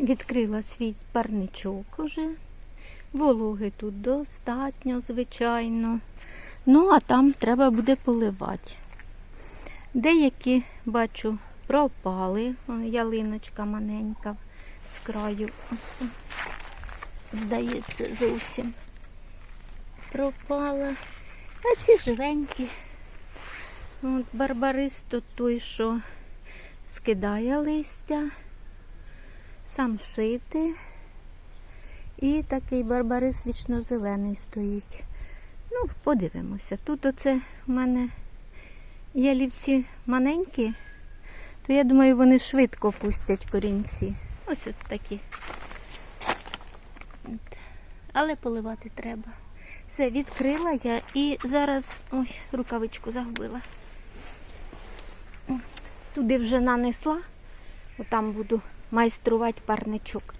Відкрила свій парничок уже. Вологи тут достатньо, звичайно. Ну, а там треба буде поливати. Деякі, бачу, пропали. Ялиночка маленька з краю. Здається, зовсім пропала. А ці живенькі. От барбарис тут той, що скидає листя, сам шити. І такий барбарис вічно-зелений стоїть. Ну, подивимося. Тут оце в мене ялівці маленькі, то я думаю, вони швидко пустять корінці. Ось от такі. От. Але поливати треба. Все, відкрила я і зараз. Ой, рукавичку загубила. Туди вже нанесла. Отам буду майструвати парничок.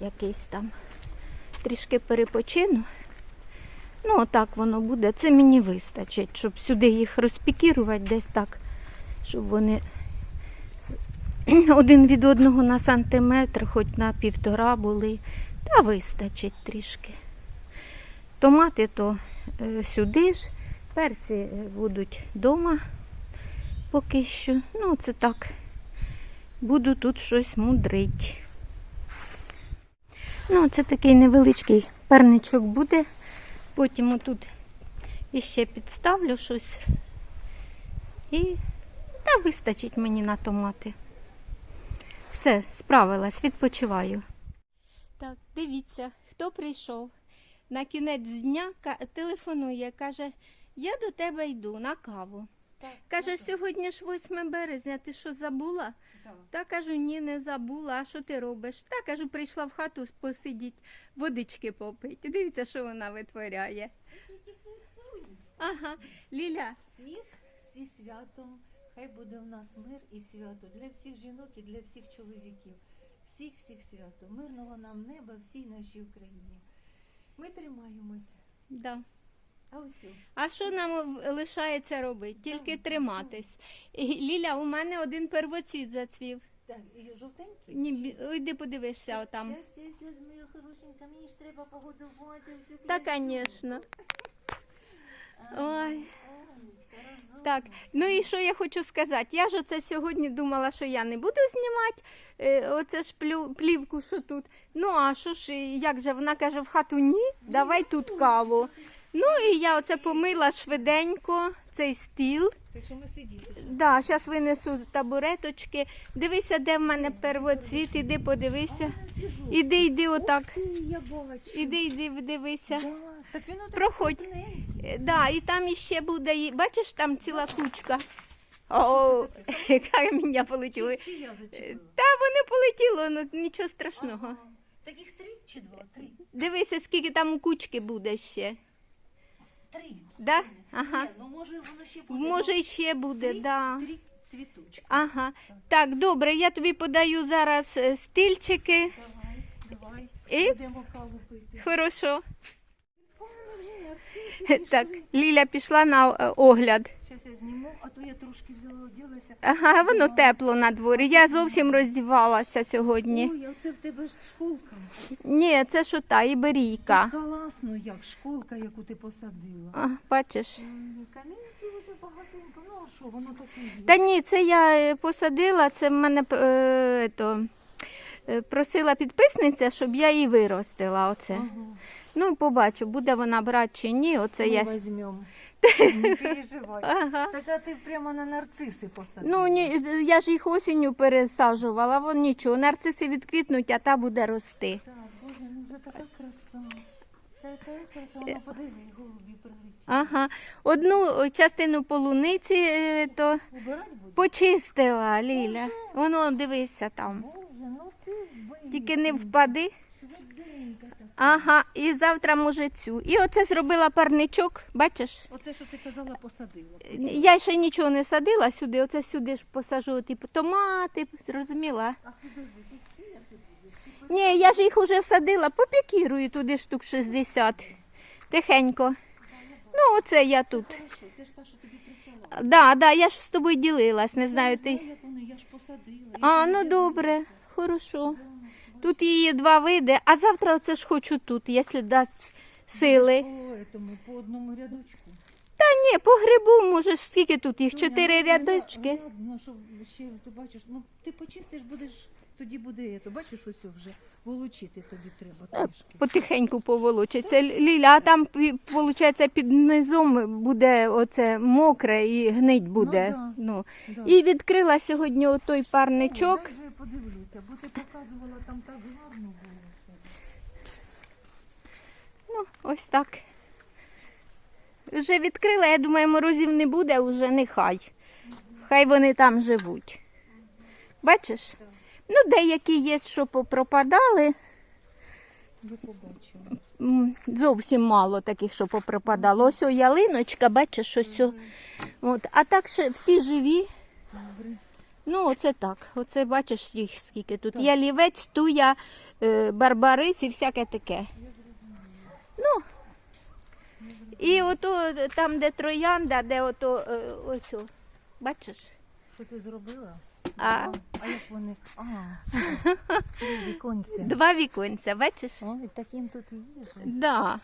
Якийсь там. Трішки перепочину. Ну, отак воно буде. Це мені вистачить, щоб сюди їх розпікірувати десь так, щоб вони один від одного на сантиметр, хоч на півтора були. Та вистачить трішки. Томати то е, сюди ж, перці е, будуть вдома поки що. Ну, це так. Буду тут щось мудрить. Ну, це такий невеличкий парничок буде. Потім отут іще підставлю щось. І та вистачить мені на томати. Все, справилась, відпочиваю. Так, дивіться, хто прийшов. На кінець дня телефонує, каже, я до тебе йду на каву. Каже, сьогодні ж 8 березня, ти що забула? Та кажу, ні, не забула. А що ти робиш? Та кажу, прийшла в хату посидіть, водички попити. Дивіться, що вона витворяє. Ага, Ліля, всіх зі святом. Хай буде в нас мир і свято для всіх жінок і для всіх чоловіків. Всіх всіх свято. Мирного нам неба всій нашій Україні. Ми тримаємося. да. А що нам лишається робити? Тільки триматись. І, Ліля, у мене один первоцвіт зацвів. Так, і жовтенький? Ні, йди подивишся отам. Сясь, моя хорошенька, мені ж треба погодувати. в цю Та, красу. звісно. Ой. Розумна. Так, ну і що я хочу сказати? Я ж оце сьогодні думала, що я не буду знімати е, оце ж плю, плівку, що тут. Ну а що ж, як же вона каже в хату ні, давай тут каву. Ну і я оце помила швиденько цей стіл. Так що ми сидіти. Да, зараз винесу табуреточки. Дивися, де в мене первоцвіт, іди подивися. Іди, йди отак. Іди, іди, дивися. Проходь. Да, і там іще буде, бачиш, там ціла кучка. О, каміння я? Та вони полетіло, ну нічого страшного. Таких три чи два? Дивися, скільки там у кучки буде ще. Три. Да? Ні, Ага. ну може воно ще буде. Може, ще буде, три, да. три цвіточки. Ага. Так, добре, я тобі подаю зараз е, стільчики. Давай, давай. І? Будемо каву пити. Хорошо. Нарциси Так. Ліля пішла на е, огляд. Щас я зніму, а то я трошки взяла, оділася. Ага, воно тепло на дворі. Я зовсім роздівалася сьогодні. Ой, а це в тебе ж школка. Ні, це що та, іберійка. Класно, як школка, яку ти посадила. А, бачиш. Камінці вже багатенько. Ну а що, воно таке є. Та ні, це я е, посадила, це в мене е, то, е, просила підписниця, щоб я її виростила. Оце. Ага. Ну, побачу, буде вона брати чи ні. Оце Ми я. візьмемо. Не переживай. Ага. Так а ти прямо на нарциси посадила. Ну, ні, я ж їх осінню пересаджувала, вон нічого, нарциси відквітнуть, а та буде рости. Так, боже, ну вже така краса. Така краса, ну подиви, голубі прилетіли. Ага. Одну частину полуниці е, то Убирать буде? почистила, Ліля. Воно дивися там. Боже, ну ти. Тільки не впади. Ага, і завтра може цю. І оце зробила парничок, бачиш? Оце, що ти казала, посадила. Я ще нічого не садила сюди, оце сюди ж посажу, типу, томати, зрозуміла? А куди? Ні, я ж їх уже всадила, попікірую туди штук 60. Тихенько. Ну, оце я тут. Хорошо, це ж та, що тобі прислала. Да, да, я ж з тобою ділилась, не знаю, ти. я ж посадила. А, ну добре, хорошо. Тут її два види, а завтра оце ж хочу тут, якщо дасть сили. По, этому, по одному рядочку. Та Ні, по грибу, може, скільки тут їх? Чотири Ну, рядочки. Ладно, що ще ти бачиш, ну ти почистиш, будеш, тоді буде ето. Бачиш, ось вже волочити тобі треба трішки. Потихеньку поволочиться. Ліля, а там, виходить, під низом буде оце мокре і гнить буде. да. Ну, Да. І відкрила сьогодні отой парничок. Дай же я подивлюся, бо ти показувала там так гарно було. Ну, ось так. Вже відкрила, я думаю, морозів не буде, вже нехай. Хай вони там живуть. Бачиш? Ну, деякі є, що попропадали. Ви побачили. Зовсім мало таких, що попропадало. Ось о ялиночка, бачиш, ось. о. От. А так ще всі живі. Добре. Ну, оце так. Оце бачиш їх скільки тут. Є лівець, туя, е, барбарис і всяке таке. Ну. І ото там, де троянда, де ото е, ось. о, Бачиш? Що ти зробила? А. а як вони? А, віконце. Два віконця, бачиш? Ой, таким тут і є. Да.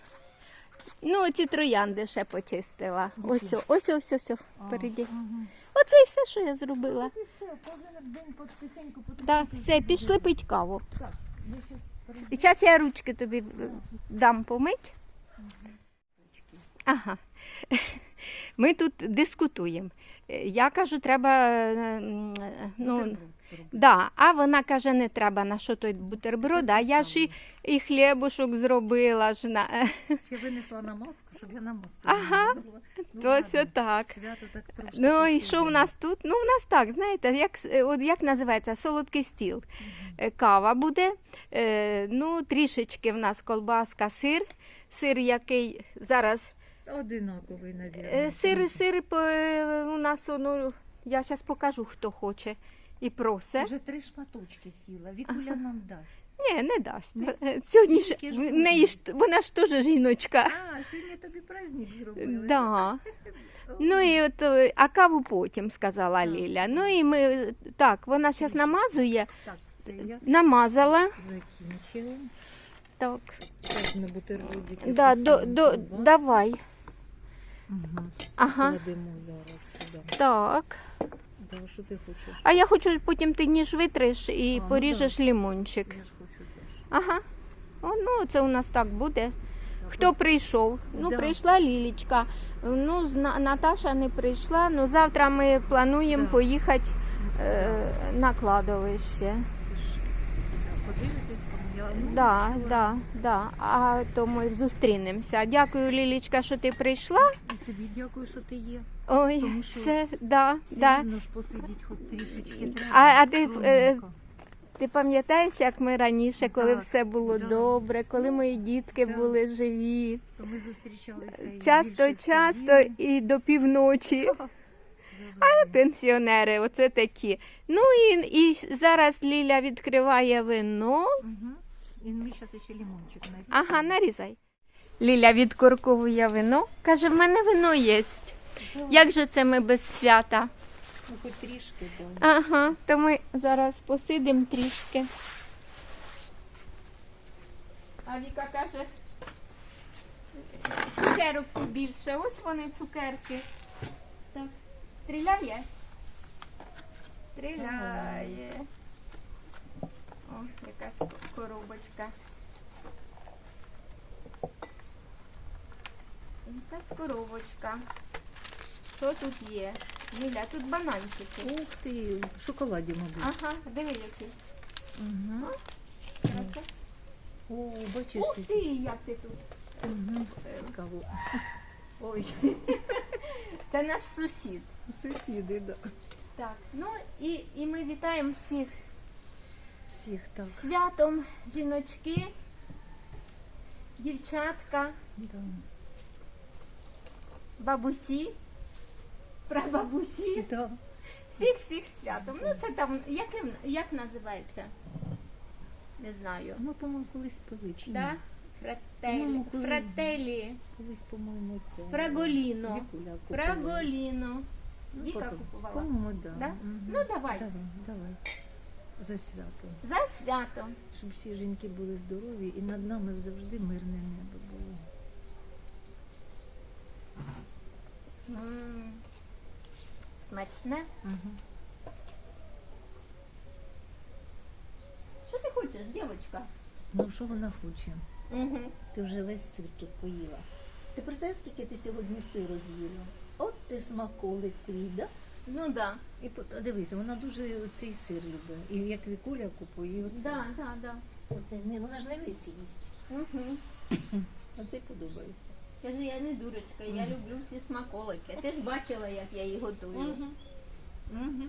Ну, ці троянди ще почистила. Ось, о, ось, ось, ось, ось, впереді. Ага. Оце і все, що я зробила. І все, кожен день потихеньку, потихеньку. Так, все, пішли пить каву. Так, я щас перейду. І зараз я ручки тобі е, дам помить. Ага. Ми тут дискутуємо. Е, Я кажу, треба. е, м, Ну, Бутерброд зроби. да. А вона каже, не треба на що той бутерброд. А я ж і, і хлібушок зробила. Ж на... Ще винесла на маску, щоб я на маску Ага. Ну, То все так. Свято так трошки. Ну і що в нас тут? Ну, в нас так, знаєте, як, е, от як називається солодкий стіл. Е, Кава буде. е, Ну, трішечки в нас колбаска, сир. Сир, який зараз. Одинаковий, навіть. е, Сир, сир е, у нас, ну, я зараз покажу, хто хоче і просить. Вже три шматочки з'їла. Вікуля нам дасть. Ні, не дасть. Не? Е, Сьогодні ж, ж в неї ж, вона ж теж жіночка. А, сьогодні тобі праздник зробили. Да. Ну і от, е, а каву потім, сказала Ліля. Ну і ми так, вона зараз намазує, Так, все, я намазала. закінчила. Так. На бутербродики. Да, до, до, давай. Мгм. Ага. Кладемо зараз сюди. Так. Да, що ти хочеш? А я хочу, потім ти ніж витриш і А, ну поріжеш лімончик. Я ж хочу теж. Ага. О, ну, це у нас так буде. Хто прийшов? Ну, Да. прийшла Лілічка. Ну, зна- Наташа не прийшла. Ну, завтра ми плануємо Да. поїхати е, на кладовище. Ти ж, да, Подивитись, пом'я- ну, Да, да, да. А то ми зустрінемося. Дякую, Лілічка, що ти прийшла. І тобі дякую, що ти є. Ой, Тому що все, да, Все да. рівно ж посидіть хоч трішечки треба. А- а ти, скромненько. Ти пам'ятаєш, як ми раніше, коли Так, все було да. добре, коли мої дітки Так. були живі, То ми зустрічалися і часто, більше часто сиділи. і до півночі. Завжди. Пенсіонери, оце такі. Ну і, і зараз Ліля відкриває вино. Мгм. І ми зараз ще лимончик наріжемо. Ага, нарізай. Ліля відкорковує вино. Каже, в мене вино є. Як же це ми без свята? Ну, хоч трішки, да. Ага, то ми зараз посидимо трішки. А Віка каже, цукерок побільше. Ось вони цукерки. Так, стріляє? Стріляє. О, якась коробочка. Якась коробочка. Що тут є? Ліля, тут бананчики. Ух ти, в шоколаді, мабуть. Ага, диви який. Краса. О, бачиш. Ух ти, як ти тут. Мгм. Цікаво. Ой. Це наш сусід. Сусіди, да. Так, ну і, і ми вітаємо всіх Всіх так. святом, жіночки, дівчатка, Да. бабусі, прабабусі. Да. Всіх всіх святом. Ну це там, яким, як називається? Не знаю. Ми, по-моєму, колись пили, чи ні? Да? Фрателі. По-моєму, коли- Фрателі. Колись, по-моєму, це... Фраголіно. Вікуля купила. Фраголіно. Ну, Віка потім. купувала. По-моєму, да. Да? Мгм. Ну давай. Давай, давай. за святом. За святом. Щоб всі жінки були здорові і над нами завжди мирне небо було. М, Смачне. Угу. Що ти хочеш, дівчинка? Ну що вона хоче? Угу. Ти вже весь сир тут поїла. Ти представляєш, скільки ти сьогодні сиру з'їла? От ти смаколик твій, да? Ну да. І по- дивися, вона дуже цей сир любить. І як Вікуля купує, і оце. Да, да, да. оце не, вона ж не весь їсть. Угу. Оце подобається. Кажу, я не дурочка, я люблю всі смаколики. Ти ж бачила, як я її готую. Угу.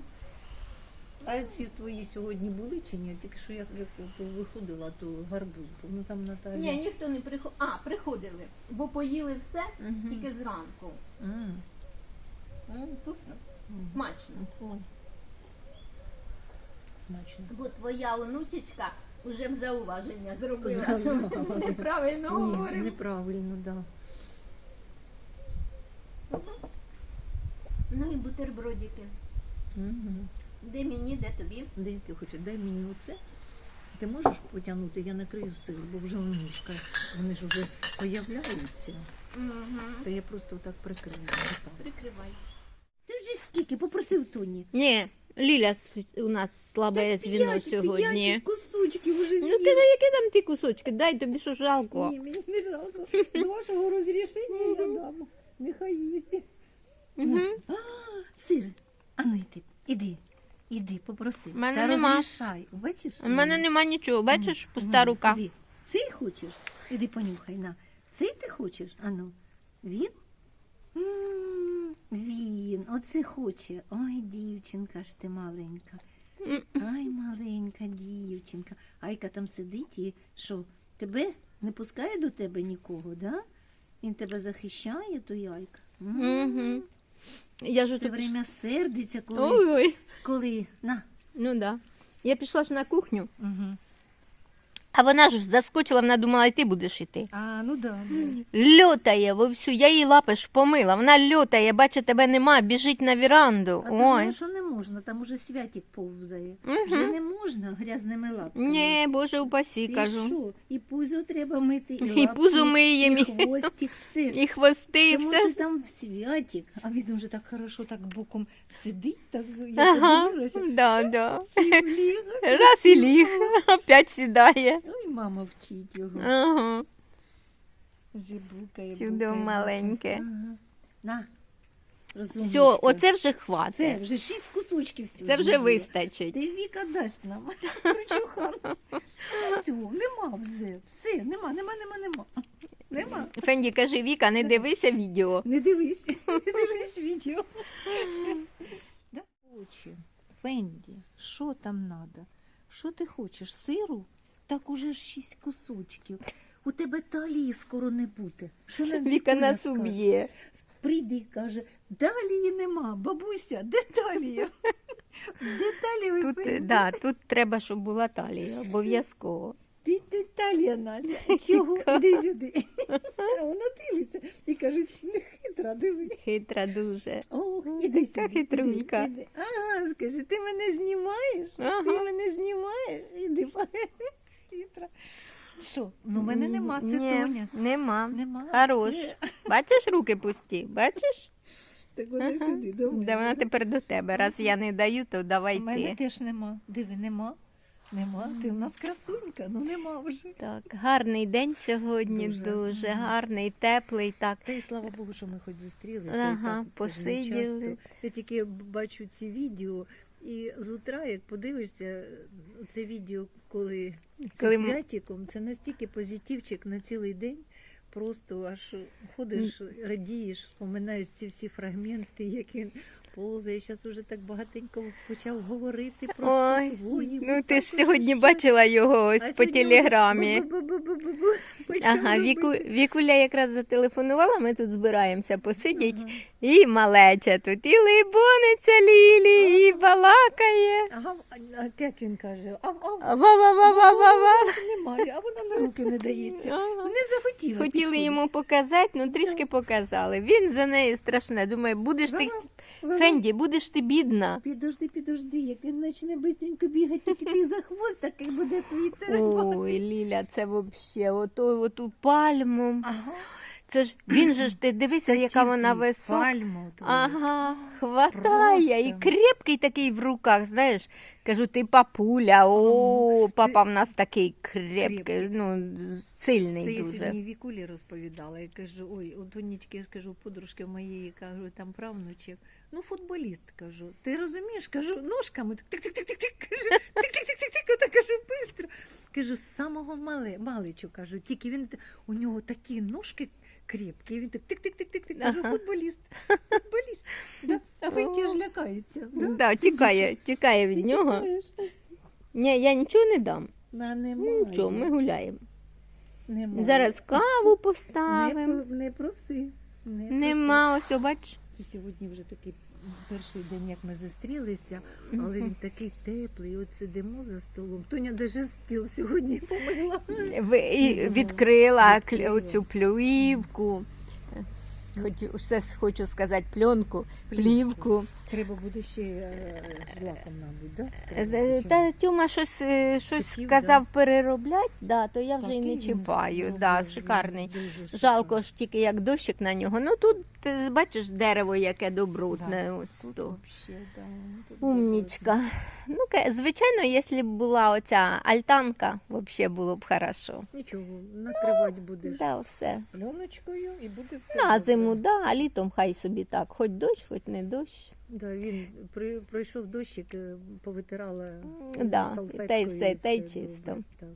А ці твої сьогодні були чи ні? Тільки що як, як виходила, то гарбуз був. Ну там Наталя. Ні, ніхто не приходив. А, приходили, бо поїли все Мгм. тільки зранку. М. М, Вкусно, М. смачно. Ой. Смачно. Бо твоя онучечка вже б зауваження зробила, що ми неправильно Ні, говоримо. неправильно, так. Да. Ну і бутербродики. Угу. Де мені, де тобі? Де ти хочеш, дай мені оце. Ти можеш потягнути, я накрию сир, бо вже онучка, вони ж вже появляються. Угу. То я просто так прикрию. отак. Прикривай. Ти вже скільки попросив Тоні? Ні, Ліля с- у нас слабе звіно П'ять- сьогодні. п'ять кусочків вже Ну ти які там ті кусочки? Дай тобі що жалко. Ні, мені не жалко. З вашого розрішення я дам. Нехай їсть. Мгм. А, сир. А ну йди, іди, іди, попроси. Мене Та нема. Бачиш? У мене нема нічого, бачиш, пуста рука. Іди. Цей хочеш? Іди понюхай на. Цей ти хочеш? Ану. Він? М, Він, оце хоче. Ой, дівчинка ж ти маленька. М. Ай, маленька дівчинка. Айка там сидить і що, тебе не пускає до тебе нікого, да? Він тебе захищає, той Айка. М. Угу. Я ж Це тут... время сердиться, коли. Ой-ой. коли... На. Ну да. Я пішла ж на кухню, Угу. А вона ж заскочила, вона думала, і ти будеш іти. А, ну да. Льотає вовсю, я її лапи ж помила. Вона льотає, бачить, тебе нема, біжить на віранду. А ти Ой. знаєш, що не можна, там уже святик повзає. Вже не можна грязними лапками. Ні, Боже, упасі, Ти кажу. що? І пузо треба мити, і, І лапки, пузо миєм, і і- хвостик, все. І хвости, і все. там в святик, а він уже так хорошо так боком сидить, так я Ага, подивилася. да, да. сів, ліг. Раз і ліг, опять сідає. Ой, мама вчить його. Ага. Жибукає. Чудо букає. маленьке. Ага. На. Розумничка. Все, оце вже Це вже шість кусочків сьогодні. Це вже вистачить. Ти Віка дасть нам. Все, нема вже. Все, нема, нема, нема, нема. Нема. Фенді каже, Віка, не дивися відео. Не дивись, не дивись відео. Да? Очі. Фенді, що там надо? Що ти хочеш? Сиру? Так уже ж шість кусочків. У тебе талії скоро не буде. Що нам Віка нас уб'є. Прийде і каже, талії нема, бабуся, де талія? Де талія? Тут, да, тут треба, щоб була талія, обов'язково. Ти тут талія наша. Чого? Іди сюди. А Вона дивиться і кажуть, не хитра, диви. Хитра дуже. Ох, іди Яка сюди. хитрулька. Іди, іди. Ага, скажи, ти мене знімаєш? Ти мене знімаєш? Іди, хитра. Що? Ну, мене нема, це Ні, Тоня. Нема. Нема. Хорош. Все. Бачиш, руки пусті? Бачиш? Так вона Ага. сюди до мене. Де вона тепер до тебе. Раз я не даю, то давай У мене ти. теж нема. Диви, нема. Нема. Ти в нас красунька, ну нема вже. Так, гарний день сьогодні, Дуже. дуже, гарний, теплий. Так. Та й слава Богу, що ми хоч зустрілися. Ага, і так, посиділи. часто. Я тільки бачу ці відео, і з утра, як подивишся, це відео, коли, Коли коли святіком, це настільки позитивчик на цілий день. Просто аж ходиш, радієш, вспоминаєш ці всі фрагменти, як він повзає. Зараз уже так багатенько почав говорити про Ой, свої. Ну ти ж сьогодні бачила його ось по телеграмі. Ага, Віку. Вікуля якраз зателефонувала, ми тут збираємося посидіти. Ага. І малеча тут, і либониться Лілі, і балакає. Ага, а як він каже? А, Ва ва ва ва ва ва немає, а вона на руки не дається. Ага. Не захотіла. Хотіли підходить. йому показати, ну трішки показали. Він за нею страшне. Думає, будеш ти Вона- Фенді, будеш ти бідна. Підожди, підожди, як він почне швидко бігати, так і ти за хвост, такий буде твій терпати. Ой, Ліля, це взагалі, ото, оту пальму. Ага. Це ж він же ж ти дивися, яка вона висока. Пальму твою. Ага, хватає і Просто. крепкий такий в руках, знаєш. Кажу, ти папуля, о, папа в нас такий крепкий, Крепкий. ну, сильний Це я дуже. сьогодні Вікулі розповідала. Я кажу, ой, у донечки, я ж кажу, подружки моєї, кажу, там правнучек. Ну, футболіст, кажу. Ти розумієш? Кажу, ножками тик-тик-тик-тик-тик, кажу, тик-тик-тик-тик, ота кажу, бистро. Кажу, з самого мале, маличу, кажу, тільки він у нього такі ножки крепкі, він так тик-тик-тик-тик, кажу, Ага. футболіст. Футболіст. Да. А ті ж лякається. Да? Да, тікає, тікає від нього. Ні, я нічого не дам. На немає. Нічого, ми гуляємо. Немає. Зараз каву поставимо. Не, не проси. Не проси. Нема, ось, бач. Ти сьогодні вже такий перший день, як ми зустрілися, але він такий теплий. От сидимо за столом. Тоня навіть стіл сьогодні помила. Ви, і Відкрила. цю плівку. Хочу, все хочу сказати пленку, плівку. Треба буде ще е, з лаком, мабуть, да? Е, Треба, е, Та Тьома щось, щось Хотів, казав перероблять, да, то я вже Такий і не чіпаю. зробив, Да, він шикарний. дуже Жалко ж тільки як дощик на нього. Ну тут ти бачиш дерево, яке добротне. Да. Ось Тут то. вообще, да, Умнічка. Ну, звичайно, якщо б була оця альтанка, взагалі було б хорошо. Нічого, накривати будеш Да, все. пленочкою і буде все. На добре. зиму, да, а літом хай собі так. Хоч дощ, хоч не дощ. Да, він при, пройшов дощик, е, повитирала Да, салфеткою, та й все, та й чисто. Так.